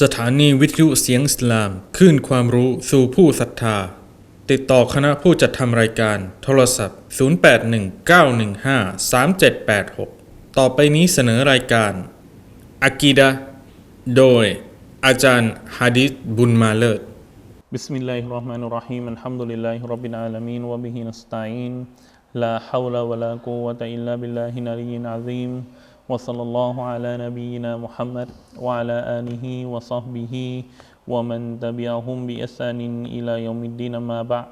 สถานีวิทยุเสียงสลามขึ้นความรู้สู่ผู้ศรัทธา ติดต่อคณะผู้จัดทำรายการ โทรศัพท์ 0819153786 ต่อไปนี้เสนอรายการอากีดะโดย อาจารย์ฮะดิษบุญมาเลิศ بسم الله الرحمن الرحيم الحمد لله رب العالمين وبه نستعين لا حول ولا قوة إلا بالله العلي العظيم وصلى الله على نبينا محمد وعلى آله وصحبه ومن تبعهم بإحسان إلى يوم الدين ما بعد.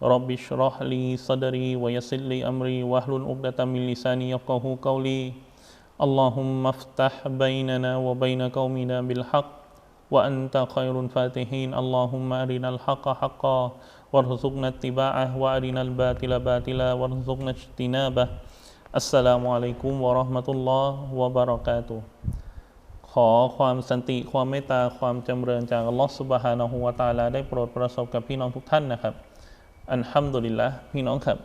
رب اشرح لي صدري ويسر لي أمري واحلل عقدة من لساني يفقه قولي. اللهم افتح بيننا وبين قومنا بالحق وأنت خير الفاتحين. اللهم أرنا الحق حقا وارزقنا اتباعه وأرنا الباطل باطلا وارزقنا اجتنابه. อัสสลามุอะลัยกุมวะราะห์มะตุลลอฮ์วะบารอกาตุขอความสันติความเมตตาความจำเริญจากอัลลอฮ์สุบฮานะฮูวาตาลาได้โปรดประสบกับพี่น้องทุกท่านนะครับ อันฮัมดุลิลละพี่น้องครับ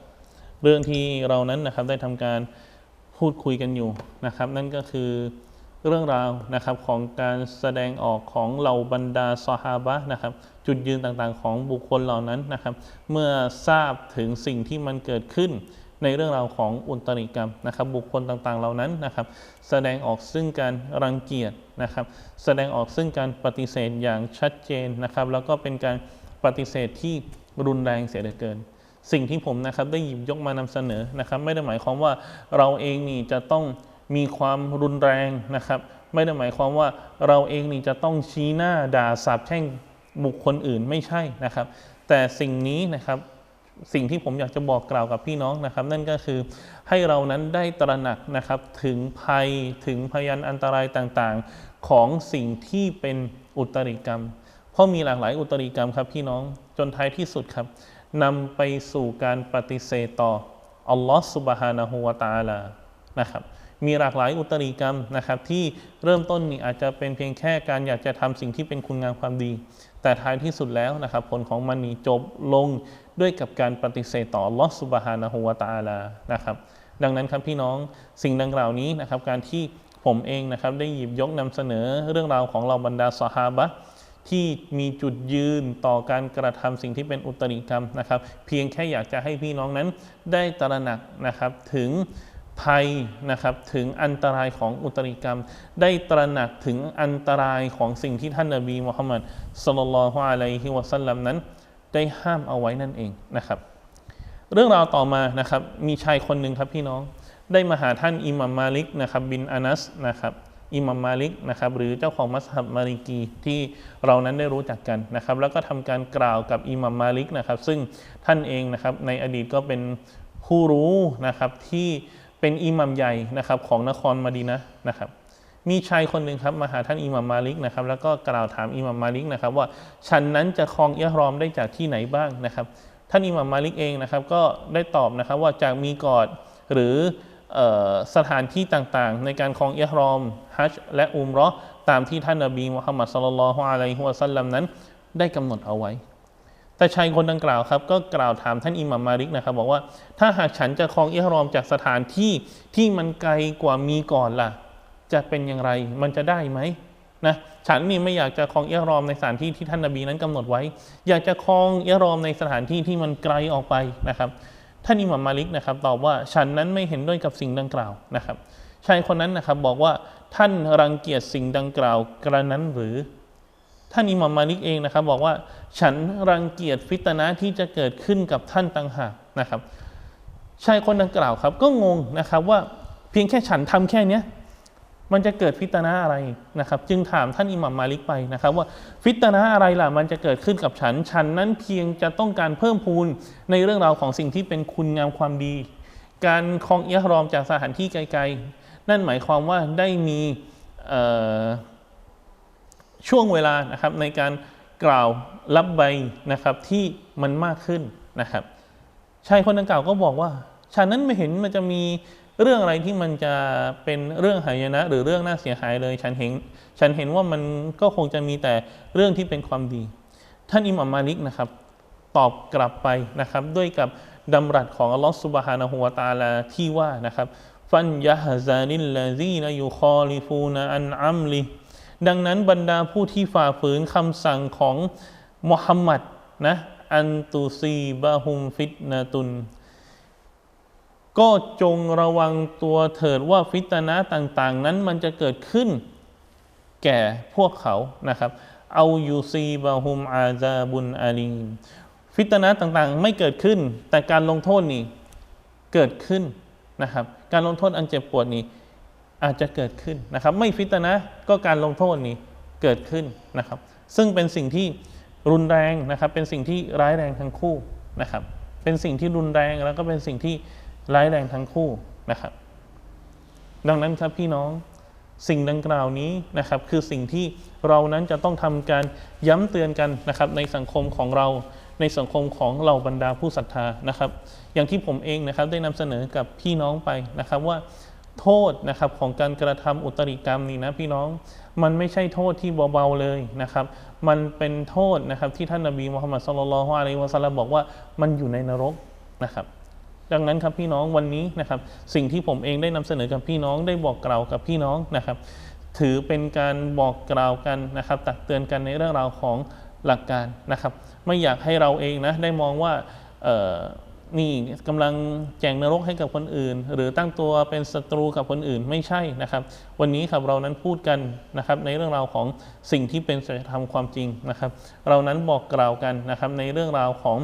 เรื่องที่เรานั้นนะครับได้ทำการพูดคุยกันอยู่นะครับ นั่นก็คือเรื่องราวนะครับของการแสดงออกของเหล่าบรรดาซอฮาบะนะครับ จุดยืนต่างๆ ของบุคคลเหล่านั้นนะครับ เมื่อทราบถึงสิ่งที่มันเกิดขึ้น ในเรื่องราวของอุตริกรรมนะครับ บุคคลต่างๆเหล่านั้นนะครับ แสดงออกซึ่งการรังเกียจนะครับ แสดงออกซึ่งการปฏิเสธอย่างชัดเจนนะครับ แล้วก็เป็นการปฏิเสธที่รุนแรงเสียเหลือเกิน สิ่งที่ผมนะครับได้หยิบยกมานำเสนอนะครับ ไม่ได้หมายความว่าเราเองนี่จะต้องมีความรุนแรงนะครับ ไม่ได้หมายความว่าเราเองนี่จะต้องชี้หน้าด่าสาบแช่งบุคคลอื่นไม่ใช่นะครับ แต่สิ่งนี้นะครับ สิ่งที่ผมอยากจะบอกกล่าวกับพี่น้องนะครับ นั่นก็คือให้เรานั้นได้ตระหนักนะครับถึงภัยถึงพยันอันตรายต่างๆ ของสิ่งที่เป็นอุตริกรรม เพราะมีหลากหลายอุตริกรรมครับพี่น้องจนท้ายที่สุดครับนำไปสู่การปฏิเสธต่ออัลลอฮ์สุบฮานะฮูวาตาลานะครับมีหลากหลายอุตริกรรมนะครับ ที่เริ่มต้นนี่อาจจะเป็นเพียงแค่การอยากจะทำสิ่งที่เป็นคุณงามความดี แต่ท้ายที่สุดแล้วนะครับ ผลของมันนี่จบลง ด้วยกับการปฏิเสธต่อลอสุบฮานะฮูวาตาลานะครับ ดังนั้นครับพี่น้องสิ่งดังกล่าวนี้นะครับ การที่ผมเองนะครับได้หยิบยกนำเสนอเรื่องราวของเราบรรดาสหาบะที่มีจุดยืนต่อการกระทำสิ่งที่เป็นอุตริกรรมนะครับ เพียงแค่อยากจะให้พี่น้องนั้นได้ตระหนักนะครับถึงภัยนะครับถึงอันตรายของอุตริกรรม ได้ตระหนักถึงอันตรายของสิ่งที่ท่านนบีมุฮัมมัดสลลัลฮุอะลัยฮิวะสัลลัมนั้น ได้ห้ามเอาไว้นั่นเองนะครับ เรื่องราวต่อมานะครับมีชายคนหนึ่งครับพี่น้องได้มาหาท่านอิหมัมมาลิกนะครับบินอานัสนะครับอิหมัมมาลิกนะครับหรือเจ้าของมัสฮับมาลิกีที่เรานั้นได้รู้จักกันนะครับ แล้วก็ทำการกล่าวกับอิหมัมมาลิกนะครับ ซึ่งท่านเองนะครับในอดีตก็เป็นผู้รู้นะครับที่เป็นอิหมัมใหญ่นะครับของนครมดีนะนะครับ มีชายคนหนึ่งครับมาหาท่านอิหมัมมาลิกนะครับแล้วก็กล่าวถามอิหมัมมาลิกนะครับว่าฉันนั้นจะครองอิหรอมได้จากที่ไหนบ้างนะครับ ท่านอิหมัมมาลิกเองนะครับก็ได้ตอบนะครับว่าจากมีกอดหรือออสถานที่ต่างๆ ในการครองอิหรอมฮัจญ์และอุมราะห์ตามที่ท่านนบีมุฮัมมัดสลลัลลอฮุอะลัยฮิวะสัลลัมนั้น ได้กำหนดเอาไว้ แต่ชายคนดังกล่าวครับก็กล่าวถามท่านอิหมัมมาลิกนะครับบอกว่าถ้าหากฉันจะครองอิหรอมจากสถานที่ที่มันไกลกว่ามีก่อนล่ะ จะเป็นอย่างไร มันจะได้ไหมนะฉันนี่ไม่อยากจะครองเอิหรอมในสถานที่ที่ท่านนบีนั้นกำหนดไว้ อยากจะครองเอิหรอมในสถานที่ที่มันไกลออกไปนะครับ ท่านอิหมัมมาลิกนะครับตอบว่าฉันนั้นไม่เห็นด้วยกับสิ่งดังกล่าวนะครับชายคนนั้นนะครับบอกว่าท่านรังเกียจสิ่งดังกล่าวกระนั้นหรือ ท่านอิหมัมมาลิกเองนะครับ บอกว่าฉันรังเกียจฟิตนะที่จะเกิดขึ้นกับท่านต่างหากนะครับชายคนดังกล่าวครับก็งงนะครับว่าเพียงแค่ฉันทำแค่เนี้ย มันจะเกิดฟิตนะอะไรนะครับ จึงถามท่านอิหมัมมาลิกไปนะครับ ว่าฟิตนะอะไรล่ะมันจะเกิดขึ้นกับฉัน ฉันนั้นเพียงจะต้องการเพิ่มพูนในเรื่องราวของสิ่งที่เป็นคุณงามความดี การคลองเอียรอมจากสถานที่ไกล ๆ นั่นหมายความว่าได้มีช่วงเวลานะครับในการกล่าวรับใบนะครับที่มันมากขึ้นนะครับชายคนดังกล่าวก็บอกว่าฉันนั้นไม่เห็นมันจะมี เรื่องอะไรที่มันจะเป็นเรื่องหายนะ หรือเรื่องน่าเสียหายเลย ฉันเห็น ฉันเห็นว่ามันก็คงจะมีแต่เรื่องที่เป็นความดี ท่านอิหมัมมาลิกนะครับ ตอบกลับไปนะครับ ด้วยกับดำรัสของอัลลอฮฺสุบฮานะฮูวะตาลาที่ว่านะครับฟันยะฮซานิลลาซีนยูคอลิฟูนอันอัมลิดังนั้นบรรดาผู้ที่ฝ่าฝืนคำสั่งของมุฮัมมัดนะอันตุซีบะฮุมฟิตนาตุน ก็จงระวังตัวเถิดว่าฟิตนะต่างๆ นั้นมันจะเกิดขึ้นแก่พวกเขานะครับ เอายูซีบะฮุมอาซาบุนอาลีมฟิตนะต่างๆ ไม่เกิดขึ้น แต่การลงโทษนี่เกิดขึ้นนะครับ การลงโทษอันเจ็บปวดนี้อาจจะเกิดขึ้นนะครับ ไม่ฟิตนะก็การลงโทษนี้เกิดขึ้นนะครับ ซึ่งเป็นสิ่งที่รุนแรงนะครับ เป็นสิ่งที่ร้ายแรงทั้งคู่นะครับ เป็นสิ่งที่รุนแรงแล้วก็เป็นสิ่งที่ ร้ายแรงทั้งคู่นะครับ ดังนั้นครับพี่น้องสิ่งดังกล่าวนี้นะครับ คือสิ่งที่เรานั้นจะต้องทำการย้ำเตือนกันนะครับ ในสังคมของเราในสังคมของเหล่าบรรดาผู้ศรัทธานะครับ อย่างที่ผมเองนะครับได้นำเสนอกับพี่น้องไปนะครับว่าโทษนะครับของการกระทำอุตริกรรมนี้นะพี่น้องมันไม่ใช่โทษที่เบาๆเลยนะครับ มันเป็นโทษนะครับที่ท่านนบีมุฮัมมัดสุลลัลฮวาลัยวะสัลลัมบอกว่ามันอยู่ในนรกนะครับ ดังนั้นครับพี่น้องวันนี้นะครับ สิ่งที่ผมเองได้นำเสนอกับพี่น้องได้บอกกล่าวกับพี่น้องนะครับ ถือเป็นการบอกกล่าวกันนะครับ ตักเตือนกันในเรื่องราวของหลักการนะครับ ไม่อยากให้เราเองนะได้มองว่านี่กำลังแจงนรกให้กับคนอื่น หรือตั้งตัวเป็นศัตรูกับคนอื่นไม่ใช่นะครับ วันนี้ครับเรานั้นพูดกันนะครับ ในเรื่องราวของสิ่งที่เป็นสัจธรรมความจริงนะครับ เรานั้นบอกกล่าวกันนะครับ ในเรื่องราวของ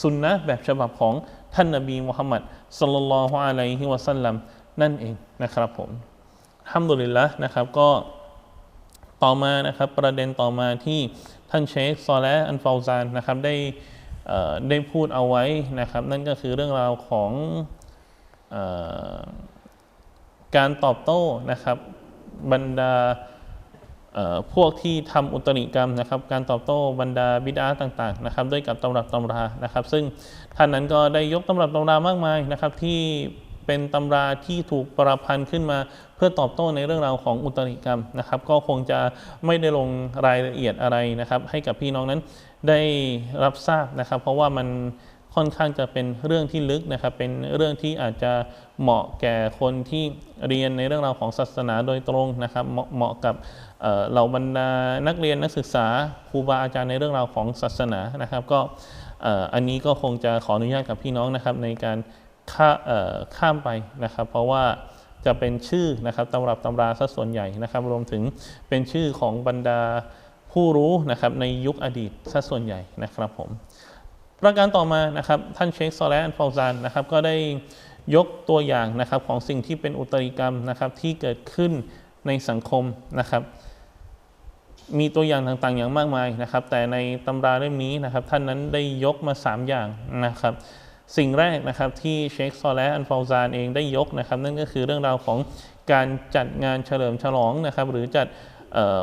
สุนนะแบบฉบับของ ท่านนบีมุฮัมมัดสลลัลลอฮุอะลัยฮิวะสัลลัมนั่นเองนะครับผมทำดุลิลละนะครับก็ต่อมานะครับประเด็นต่อมาที่ท่านเชคซอและอันฟาวซานนะครับได้ได้พูดเอาไว้นะครับ นั่นก็คือเรื่องราวของอการตอบโต้นะครับบรรดา พวกที่ทำอุตริกรรมนะครับ การตอบโต้บรรดาบิดาต่างๆนะครับ ด้วยกับตำรับตำรานะครับ ซึ่งท่านนั้นก็ได้ยกตำรับตำรามากมายนะครับ ที่เป็นตำราที่ถูกประพันธ์ขึ้นมาเพื่อตอบโต้ในเรื่องราวของอุตริกรรมนะครับ ก็คงจะไม่ได้ลงรายละเอียดอะไรนะครับ ให้กับพี่น้องนั้นได้รับทราบนะครับ เพราะว่ามัน ค่อนข้างจะเป็นเรื่องที่ลึกนะครับ เป็นเรื่องที่อาจจะเหมาะแก่คนที่เรียนในเรื่องราวของศาสนาโดยตรงนะครับ เหมาะกับเหล่าบรรดานักเรียนนักศึกษาครูบาอาจารย์ในเรื่องราวของศาสนานะครับ ก็อันนี้ก็คงจะขออนุญาตกับพี่น้องนะครับ ในการข้าข้ามไปนะครับ เพราะว่าจะเป็นชื่อนะครับตำรับตำราซะส่วนใหญ่นะครับ รวมถึงเป็นชื่อของบรรดาผู้รู้นะครับในยุคอดีตซะส่วนใหญ่นะครับผม ประการต่อมานะครับท่านเชคซอแลนฟาวซานนะครับก็ได้ยกตัวอย่างนะครับของสิ่งที่เป็นอุตริกรรมนะครับที่เกิดขึ้นในสังคมนะครับ มีตัวอย่างต่างๆ อย่างมากมายนะครับ แต่ในตำราเล่มนี้นะครับ ท่านนั้นได้ยกมา 3 อย่างนะครับ สิ่งแรกนะครับที่เชคซอแลอันฟาวซานเองได้ยกนะครับ นั่นก็คือเรื่องราวของการจัดงานเฉลิมฉลองนะครับ หรือจัด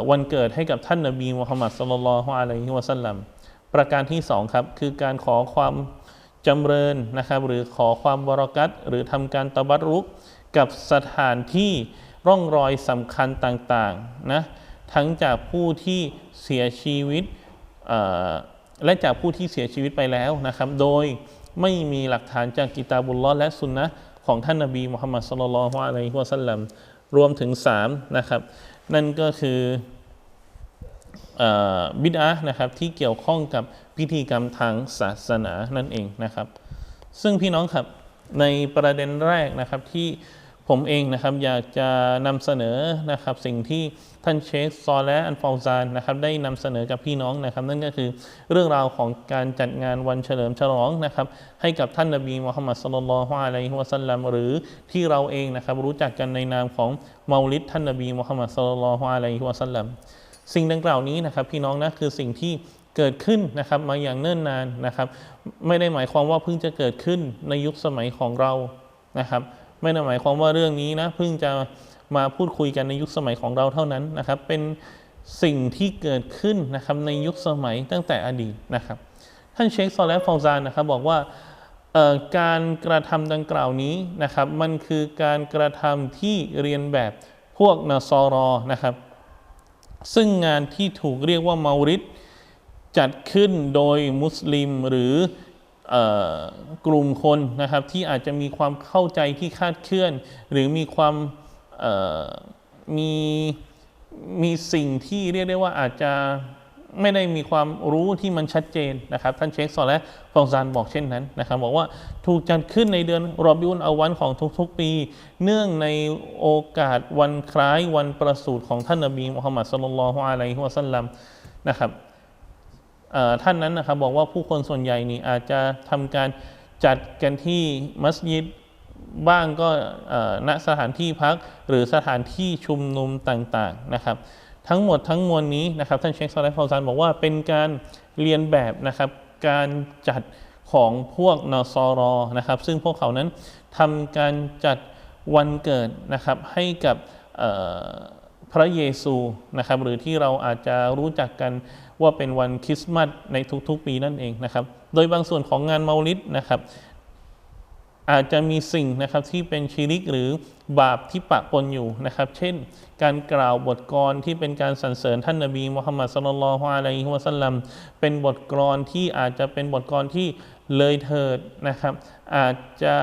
วันเกิดให้กับท่านนบีมุฮัมมัดสุลลัลฮุอะลัยฮิวะสัลลัม ประการที่สองครับคือการขอความจำเริญนะครับ หรือขอความบรกัตหรือทำการตบัตรุกกับสถานที่ร่องรอยสำคัญต่างๆนะทั้งจากผู้ที่เสียชีวิตและจากผู้ที่เสียชีวิตไปแล้วนะครับ โดยไม่มีหลักฐานจากกิตาบุลลอฮ์และสุนนะของท่านนบีมุฮัมมัดสุลลัลฮุอะลัยฮิวะสัลลัมรวมถึง3นะครับ นั่นก็คือ บิดานะครับที่เกี่ยวข้องกับพิธีกรรมทางศาสนานั่นเองนะครับ ซึ่งพี่น้องครับในประเด็นแรกนะครับที่ผมเองนะครับอยากจะนำเสนอนะครับสิ่งที่ท่านเชคซอและอันฟาวซานนะครับได้นำเสนอกับพี่น้องนะครับ นั่นก็คือเรื่องราวของการจัดงานวันเฉลิมฉลองนะครับ ให้กับท่านนบีมุฮัมมัดสุลลัลลอฮุอะลัยฮิวะสัลลัมหรือที่เราเองนะครับรู้จักกันในนามของเมาลิดท่านนบีมุฮัมมัดสุลลัลลอฮุอะลัยฮิวะสัลลัม สิ่งดังกล่าวนี้นะครับพี่น้องนะคือสิ่งที่เกิดขึ้นนะครับมาอย่างเนิ่นนานนะครับ ไม่ได้หมายความว่าเพิ่งจะเกิดขึ้นในยุคสมัยของเรานะครับ ไม่ได้หมายความว่าเรื่องนี้นะเพิ่งจะมาพูดคุยกันในยุคสมัยของเราเท่านั้นนะครับ เป็นสิ่งที่เกิดขึ้นนะครับในยุคสมัยตั้งแต่อดีตนะครับ ท่านเชคซอลและฟาวซานนะครับบอกว่าการกระทำดังกล่าวนี้นะครับ มันคือการกระทำที่เรียนแบบพวกนาซอรอนะครับ ซึ่งงานที่ถูกเรียกว่าเมาริดจัดขึ้นโดยมุสลิมหรืออกลุ่มคนนะครับที่อาจจะมีความเข้าใจที่คาดเคลื่อน หรือมีความมีมีสิ่งที่เรียกได้ว่าอาจจะ ไม่ได้มีความรู้ที่มันชัดเจนนะครับ ท่านเชคซอและฟองซานบอกเช่นนั้นนะครับ บอกว่าถูกจัดขึ้นในเดือนรอบิอุนอาวันของทุกๆปี เนื่องในโอกาสวันคล้ายวันประสูติของท่านนบีมุฮัมมัดสุลลัลอฮุอะลัยฮิวะสัลลัมนะครับท่านนั้นนะครับบอกว่าผู้คนส่วนใหญ่นี่อาจจะทำการจัดกันที่มัสยิดบ้างก็ณสถานที่พักหรือสถานที่ชุมนุมต่างๆนะครับ ทั้งหมดทั้งมวลนี้นะครับท่านเชคซอลและฟาวซานบอกว่าเป็นการเรียนแบบนะครับการจัดของพวกนอซอรอนะครับ ซึ่งพวกเขานั้นทำการจัดวันเกิดนะครับให้กับพระเยซูนะครับหรือที่เราอาจจะรู้จักกันว่าเป็นวันคริสต์มาสในทุกๆปีนั่นเองนะครับ โดยบางส่วนของงานเมาลิดนะครับ อาจจะมีสิ่งนะครับที่เป็นชีริกหรือบาปที่ปะปนอยู่นะครับ เช่น การกล่าวบทกรที่เป็นการสรรเสริญท่านนบีมุฮัมมัดสุลลัลฮุอะลัยฮิวะสัลลัมเป็นบทกรที่อาจจะเป็นบทกรที่เลยเถิดนะครับ อาจจะ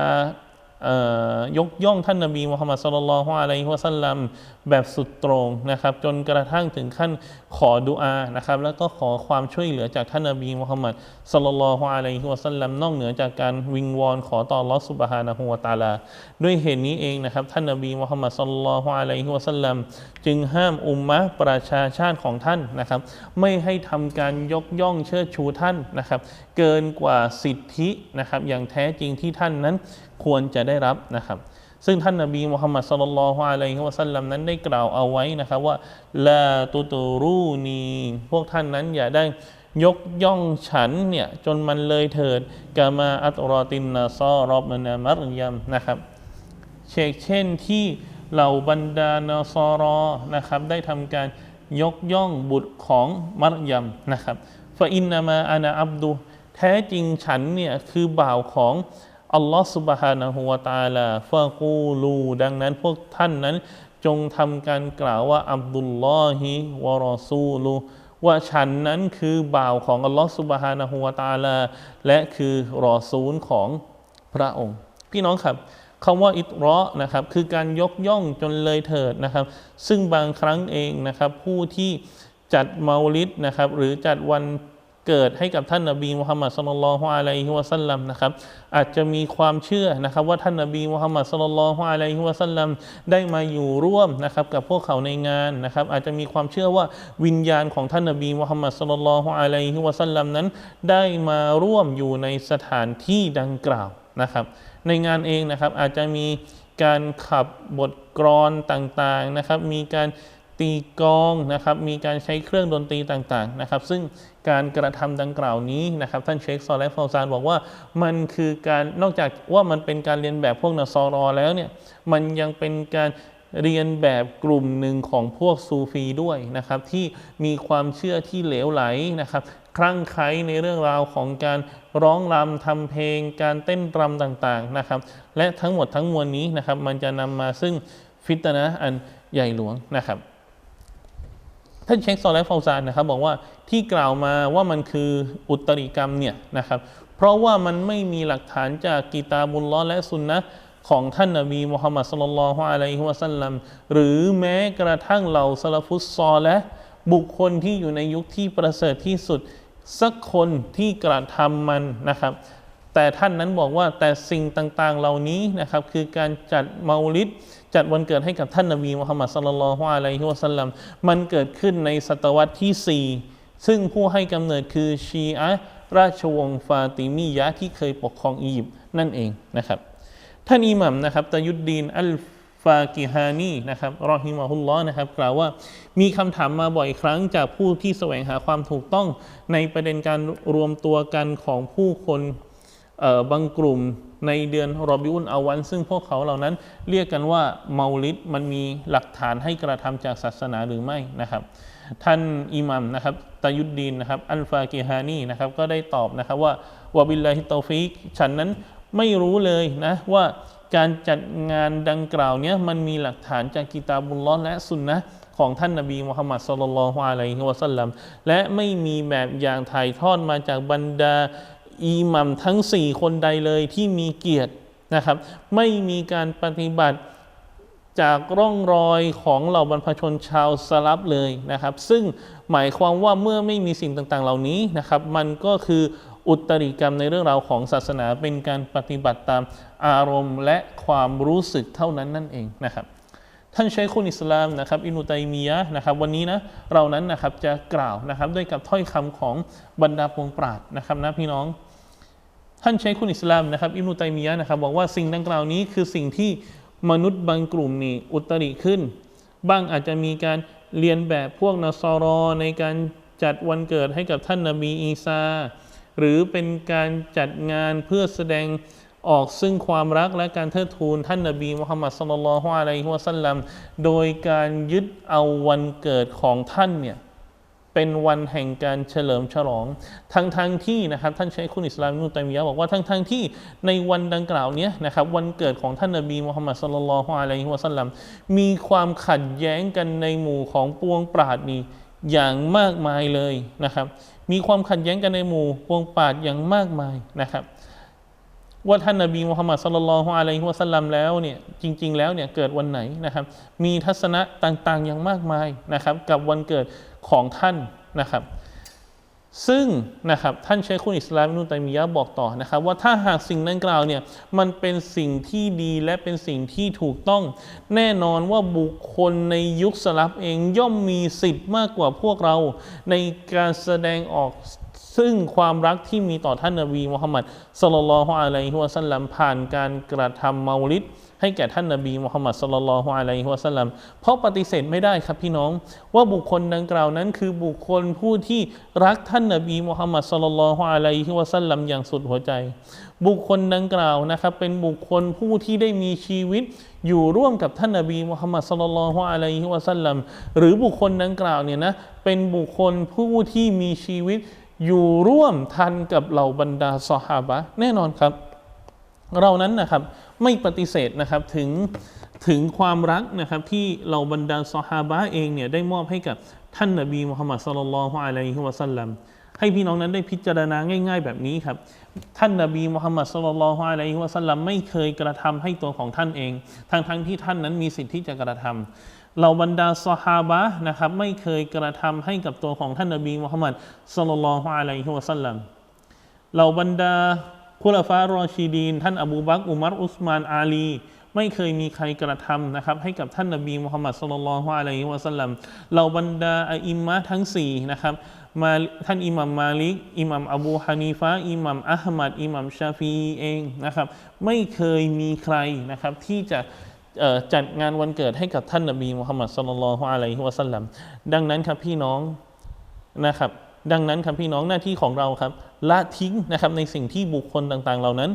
ยกย่องท่านนบีมุฮัมมัดสุลลัลลอฮุอะลัยฮิวะสัลลัมแบบสุดตรงนะครับ จนกระทั่งถึงขั้นขอดุอานะครับ แล้วก็ขอความช่วยเหลือจากท่านนบีมุฮัมมัดสุลลัลลอฮุอะลัยฮิวะสัลลัมนอกเหนือจากการวิงวอนขอต่อลอฮ์ซุบฮานะฮูวะตาลา ด้วยเหตุนี้เองนะครับท่านนบีมุฮัมมัดสุลลัลลอฮุอะลัยฮิวะสัลลัมจึงห้ามอุมมะประชาชาติของท่านนะครับ ไม่ให้ทำการยกย่องเชิดชูท่านนะครับเกินกว่าสิทธินะครับอย่างแท้จริงที่ท่านนั้นควรจะได้รับนะครับ ซึ่งท่านนบีมุฮัมมัดสุลลัลลอฮุอะลัยฮิวะสัลลัมนั้นได้กล่าวเอาไว้นะครับว่าลาตุตูรูนีพวกท่านนั้นอย่าได้ยกย่องฉันเนี่ยจนมันเลยเถิดกามาอัตรอตินนาซอรอบมนามารยมนะครับเชกเช่นที่เหล่าบรรดานอซอรอนะครับได้ทำการยกย่องบุตรของมัรยมนะครับฟาอินนามาอานาอับดุ แท้จริงฉันเนี่ยคือบ่าวของอัลลอฮฺสุบฮานะฮูวะตาลาฟากูลู ดังนั้นพวกท่านนั้นจงทำการกล่าวว่าอับดุลลอฮิวะรอซูลูว่าฉันนั้นคือบ่าวของอัลลอฮฺสุบฮานะฮูวะตาลาและคือรอซูลของพระองค์ พี่น้องครับคำว่าอิตรอนะครับคือการยกย่องจนเลยเถิดนะครับ ซึ่งบางครั้งเองนะครับผู้ที่จัดเมาลิดนะครับหรือจัดวัน เกิดให้กับท่านนบีมุฮัมมัดสุลลัลฮุอะลัยฮิวะสัลลัมนะครับอาจจะมีความเชื่อนะครับว่าท่านนบีมุฮัมมัดสุลลัลฮุอะลัยฮิวะสัลลัมได้มาอยู่ร่วมนะครับกับพวกเขาในงานนะครับอาจจะมีความเชื่อว่าวิญญาณของท่านนบีมุฮัมมัดสุลลัลฮุอะลัยฮิวะสัลลัมนั้น ได้มาร่วมอยู่ในสถานที่ดังกล่าวนะครับในงานเองนะครับอาจจะมีการขับบทกรอนต่างๆนะครับ มีการ ตีกลองนะครับมีการใช้เครื่องดนตรีต่างๆนะครับซึ่งการกระทำดังกล่าวนี้นะครับท่านเชคซอลและฟาวซานบอกว่ามันคือการนอกจากว่ามันเป็นการเรียนแบบพวกนสรอแล้วเนี่ยมันยังเป็นการเรียนแบบกลุ่มหนึ่งของพวกซูฟีด้วยนะครับที่มีความเชื่อที่เหลวไหลนะครับคลั่งไคล้ในเรื่องราวของการร้องรำทำเพลง การเต้นรำต่างๆนะครับและทั้งหมดทั้งมวลนี้นะครับมันจะนำมาซึ่งฟิตนะอันใหญ่หลวงนะครับ ท่านเชคซอลและฟาวซานนะครับบอกว่าที่กล่าวมาว่ามันคืออุตริกรรมเนี่ยนะครับ เพราะว่ามันไม่มีหลักฐานจากกีตาบุลลอและสุนนะของท่านนบีมุฮัมมัดสุลลัลฮุอะลัยฮิวะสัลลัมหรือแม้กระทั่งเหล่าซาลฟุตซอและบุคคลที่อยู่ในยุคที่ประเสริฐที่สุด สักคนที่กระทำมันนะครับ แต่ท่านนั้นบอกว่าแต่สิ่งต่างๆเหล่านี้นะครับคือการจัดเมาลิดจัดวันเกิดให้กับท่านนบีมุฮัมมัดสุลลัลฮุอะลัยฮิวะสัลลัมมันเกิดขึ้นในศตวรรษที่ 4 ซึ่งผู้ให้กำเนิดคือชีอะราชวงศ์ฟาติมียะที่เคยปกครองอียิปต์นั่นเองนะครับท่านอิหมัมนะครับตายุดดีนอัลฟากิฮานีนะครับรอฮิมาฮุลลอนะครับกล่าวว่ามีคำถามมาบ่อยครั้งจากผู้ที่แสวงหาความถูกต้องในประเด็นการรวมตัวกันของผู้คน บางกลุ่มในเดือนรอบิอุนอาวัน ซึ่งพวกเขาเหล่านั้นเรียกกันว่าเมาลิดมันมีหลักฐานให้กระทำจากศาสนาหรือไม่นะครับ ท่านอิหมัมนะครับตายุดดีนนะครับอัลฟากิฮานีนะครับก็ได้ตอบนะครับว่าวบิลลาฮิตตอฟิกฉันนั้นไม่รู้เลยนะว่าการจัดงานดังกล่าวเนี้ยมันมีหลักฐานจากกิตาบุลลอฮ์และสุนนะของท่านนบีมุฮัมมัดสุลลัลลอฮุอะลัยฮิวะสัลลัมและไม่มีแบบอย่างถ่ายทอดมาจากบรรดา อิหมัมทั้ง 4 คนใดเลยที่มีเกียรตินะครับ ไม่มีการปฏิบัติจากร่องรอยของเหล่าบรรพชนชาวสลับเลยนะครับ ซึ่งหมายความว่าเมื่อไม่มีสิ่งต่างๆ เหล่านี้นะครับ มันก็คืออุตริกรรมในเรื่องราวของศาสนาเป็นการปฏิบัติตามอารมณ์และความรู้สึกเท่านั้นนั่นเองนะครับ ท่านใชัยคุณอิสลามนะครับ อินุตัยมียะนะครับ วันนี้นะเรานั้นนะครับจะกล่าวนะครับด้วยกับถ้อยคำของบรรดาปวงปราดนะครับนะพี่น้อง ท่านชัยคุณอิสลามนะครับอิบนุตัยมียะนะครับบอกว่าสิ่งดังกล่าวนี้คือสิ่งที่มนุษย์บางกลุ่มนี่อุตริขึ้น บ้างอาจจะมีการเรียนแบบพวกนสรอในการจัดวันเกิดให้กับท่านนบีอีสาหรือเป็นการจัดงานเพื่อแสดงออกซึ่งความรักและการเทิดทูนท่านนบีมุฮัมมัดสุลลัลลอฮุอะลัยฮิวะสัลลัมโดยการยึดเอาวันเกิดของท่านเนี่ย เป็นวันแห่งการเฉลิมฉลอง ทั้งทางที่นะครับท่านใช้คุณอิสลามนุตัยมียะบอกว่าทั้งทางที่ในวันดังกล่าวเนี้ยนะครับวันเกิดของท่านนบีมุฮัมมัดสุลลัลฮุอะลัยฮิวะสัลลัมมีความขัดแย้งกันในหมู่ของปวงปราดนี้อย่างมากมายเลยนะครับ มีความขัดแย้งกันในหมู่ปวงปราดอย่างมากมายนะครับว่าท่านนบีมุฮัมมัดสุลลัลฮุอะลัยฮิวะสัลลัมแล้วเนี่ยจริง ๆ แล้วเนี่ยเกิดวันไหนนะครับ มีทัศนะต่างๆอย่างมากมายนะครับ กับวันเกิด ของท่านนะครับ ซึ่งนะครับท่านเชคคุณอิสลามนุตัยมียะบอกต่อนะครับ ว่าถ้าหากสิ่งนั้นกล่าวเนี่ยมันเป็นสิ่งที่ดีและเป็นสิ่งที่ถูกต้อง แน่นอนว่าบุคคลในยุคสลับเองย่อมมีสิทธิ์มากกว่าพวกเรา ในการแสดงออกซึ่งความรักที่มีต่อท่านนบีมุฮัมมัดสลลัลลอฮุอะลัยฮิวะสัลลัมผ่านการกระทำเมาลิด ให้แก่ท่านนบีมุฮัมมัดสลลัลฮุอะลัยฮิวะสัลลัมเพราะปฏิเสธไม่ได้ครับพี่น้อง ว่าบุคคลดังกล่าวนั้น คือบุคคลผู้ที่รักท่านนบีมุฮัมมัดสลลัลฮุอะลัยฮิวะสัลลัมอย่างสุดหัวใจ บุคคลดังกล่าวนะครับเป็นบุคคลผู้ที่ได้มีชีวิตอยู่ร่วมกับท่านนบีมุฮัมมัดสุลลัลฮุอะลัยฮิวะสัลลัมหรือบุคคลดังกล่าวเนี่ยนะเป็นบุคคลผู้ที่มีชีวิตอยู่ร่วมทันกับเหล่าบรรดาซอฮาบะแน่นอนครับ เรานั้นนะครับ ไม่ปฏิเสธนะครับถึงถึงความรักนะครับที่เหล่าบรรดาซอฮาบะเองเนี่ยได้มอบให้กับท่านนบีมุฮัมมัดสุลลัลฮุอะลัยฮิวะสัลลัมให้พี่น้องนั้นได้พิจารณาง่าย ๆ แบบนี้ครับ ท่านนบีมุฮัมมัดสุลลัลฮุอะลัยฮิวะสัลลัมไม่เคยกระทำให้ตัวของท่านเอง ทั้งๆที่ท่านนั้นมีสิทธิ์ที่จะกระทำเหล่าบรรดาซอฮาบะนะครับไม่เคยกระทำให้กับตัวของท่านนบีมุฮัมมัดสุลลัลฮุอะลัยฮิวะสัลลัมเหล่าบรรดา คุลฟารอชีดีน ท่านอบูบักอุมัรอุสมานอาลี ไม่เคยมีใครกระทำนะครับ ให้กับท่านนบีมุฮัมมัดสุลลัลลอฮุอะลัยฮิวะสัลลัมเหล่าบรรดาอ,อิมมะทั้งสี่นะครับมาท่านอิหมัมมาลิกอิหมัมอบูฮานีฟะอิหมัมอัลมัดอิหมัมชาฟีเองนะครับ ไม่เคยมีใครนะครับที่จะจัดงานวันเกิดให้กับท่านนบีมุฮัมมัดสุลลัลลอฮุอะลัยฮิวะสัลลัมดังนั้นครับพี่น้องนะครับ ดังนั้นครับพี่น้องหน้าที่ของเราครับ ละทิ้งนะครับในสิ่งที่บุคคลต่างๆ เหล่านั้น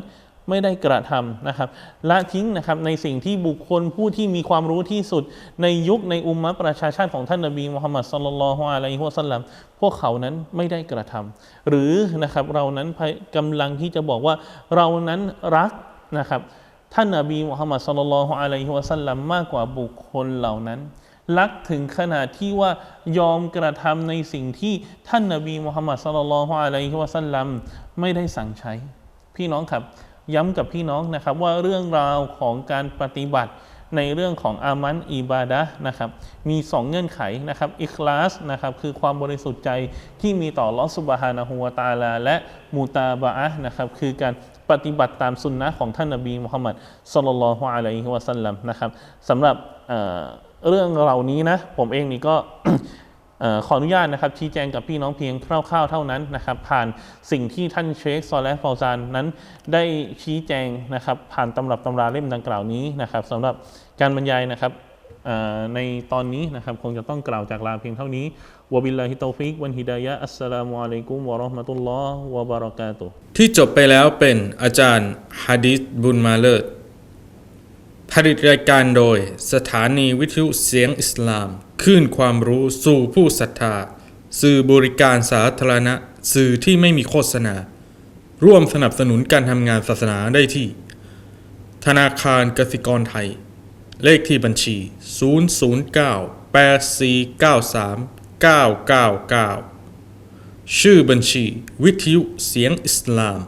ไม่ได้กระทำนะครับ ละทิ้งนะครับในสิ่งที่บุคคลผู้ที่มีความรู้ที่สุด ในยุคในอุมมะประชาชาติของท่านนบีมุฮัมมัดสุลลัลลอฮุอะลัยฮิวะสัลลัมพวกเขานั้นไม่ได้กระทำหรือนะครับเรานั้นกำลังที่จะบอกว่าเรานั้นรักนะครับท่านนบีมุฮัมมัดสุลลัลลอฮุอะลัยฮิวะสัลลัมมากกว่าบุคคลเหล่านั้น รักถึงขนาดที่ว่ายอมกระทำในสิ่งที่ท่านนบีมุฮัมมัดสุลลัลฮุอะลัยฮิวะสัลลัมไม่ได้สั่งใช้ พี่น้องครับ ย้ำกับพี่น้องนะครับว่าเรื่องราวของการปฏิบัติในเรื่องของอามันอิบาดะห์นะครับมีสองเงื่อนไขนะครับอิคลาสนะครับคือความบริสุทธิ์ใจที่มีต่อลอสุบฮานะฮูวตาลา และมูตาบะอะห์นะครับคือการปฏิบัติตามสุนนะของท่านนบีมุฮัมมัดสุลลัลฮุอะลัยฮิวะสัลลัมนะครับสำหรับ เรื่องเหล่านี้นะผมเองนี่ก็ขออนุญาตนะครับชี้แจงกับพี่น้องเพียงคร่าวๆเท่านั้นนะครับ ผ่านสิ่งที่ท่านเชคซอลและฟอซานนั้นได้ชี้แจงนะครับ ผ่านตำรับตำราเล่มดังกล่าวนี้นะครับสำหรับการบรรยายนะครับในตอนนี้นะครับคงจะต้องกล่าวจากลาเพียงเท่านี้วบิลลาฮิตอฟิกวันฮิดายะอัสสลามุอะลัยกุมวะราะห์มะตุลลอฮ์วะบารอกาตุที่จบไปแล้วเป็นอาจารย์ฮะดิษบุญมาเลิศ ผลิตรายการโดยสถานีวิทยุเสียงอิสลามคลื่นความรู้สู่ผู้ศรัทธา สื่อบริการสาธารณะ สื่อที่ไม่มีโฆษณา ร่วมสนับสนุนการทำงานศาสนาได้ที่ ธนาคารกสิกรไทย เลขที่บัญชี 009 8493 999ชื่อบัญชีวิทยุเสียงอิสลาม